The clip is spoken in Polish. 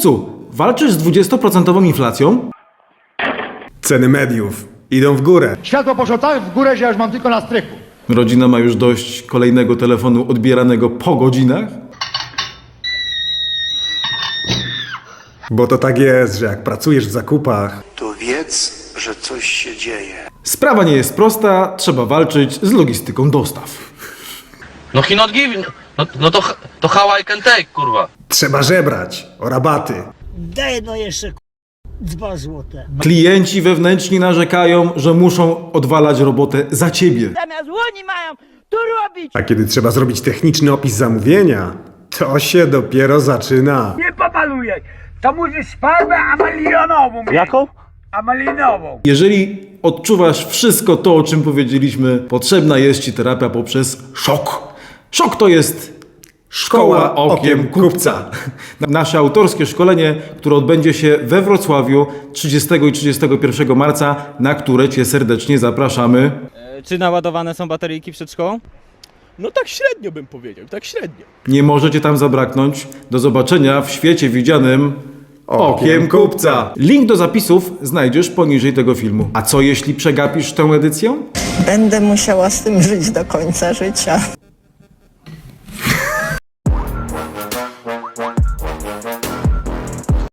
Kupcu, walczysz z 20% inflacją? Ceny mediów idą w górę. Światło poszło tak w górę, że ja już mam tylko na strychu. Rodzina ma już dość kolejnego telefonu odbieranego po godzinach? Bo to tak jest, że jak pracujesz w zakupach, to wiedz, że coś się dzieje. Sprawa nie jest prosta, trzeba walczyć z logistyką dostaw. No he not give, no, no to, to how I can take, kurwa. trzeba żebrać o rabaty. Daj no jeszcze k- dwa złote. Klienci wewnętrzni narzekają, że muszą odwalać robotę za ciebie. Zamiast oni mają tu robić. A kiedy trzeba zrobić techniczny opis zamówienia, to się dopiero zaczyna. Nie pomaluję. To musisz farbę amalinową. Jaką? Amalinową. Jeżeli odczuwasz wszystko to, o czym powiedzieliśmy, potrzebna jest ci terapia poprzez szok. Szok to jest Szkoła Okiem Kupca. Nasze autorskie szkolenie, które odbędzie się we Wrocławiu 30 i 31 marca, na które Cię serdecznie zapraszamy. Czy naładowane są bateryjki przed szkołą? No tak średnio bym powiedział, tak średnio. Nie możecie tam zabraknąć. Do zobaczenia w świecie widzianym Okiem Kupca. Link do zapisów znajdziesz poniżej tego filmu. A co jeśli przegapisz tę edycję? Będę musiała z tym żyć do końca życia.